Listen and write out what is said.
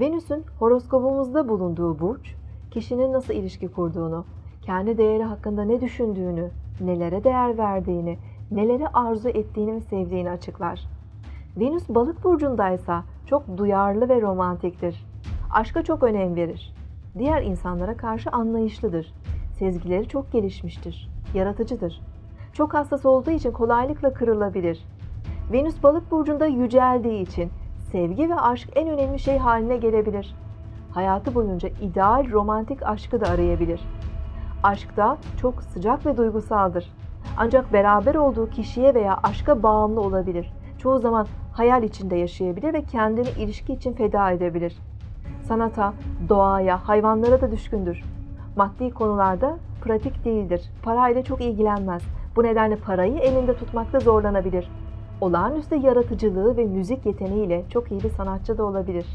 Venüs'ün horoskopumuzda bulunduğu burç, kişinin nasıl ilişki kurduğunu, kendi değeri hakkında ne düşündüğünü, nelere değer verdiğini, neleri arzu ettiğini ve sevdiğini açıklar. Venüs balık burcundaysa çok duyarlı ve romantiktir. Aşka çok önem verir. Diğer insanlara karşı anlayışlıdır. Sezgileri çok gelişmiştir. Yaratıcıdır. Çok hassas olduğu için kolaylıkla kırılabilir. Venüs balık burcunda yüceldiği için sevgi ve aşk en önemli şey haline gelebilir. Hayatı boyunca ideal romantik aşkı da arayabilir. Aşk da çok sıcak ve duygusaldır. Ancak beraber olduğu kişiye veya aşka bağımlı olabilir. Çoğu zaman hayal içinde yaşayabilir ve kendini ilişki için feda edebilir. Sanata, doğaya, hayvanlara da düşkündür. Maddi konularda pratik değildir. Parayla çok ilgilenmez. Bu nedenle parayı elinde tutmakta zorlanabilir. Olağanüstü yaratıcılığı ve müzik yeteneğiyle çok iyi bir sanatçı da olabilir.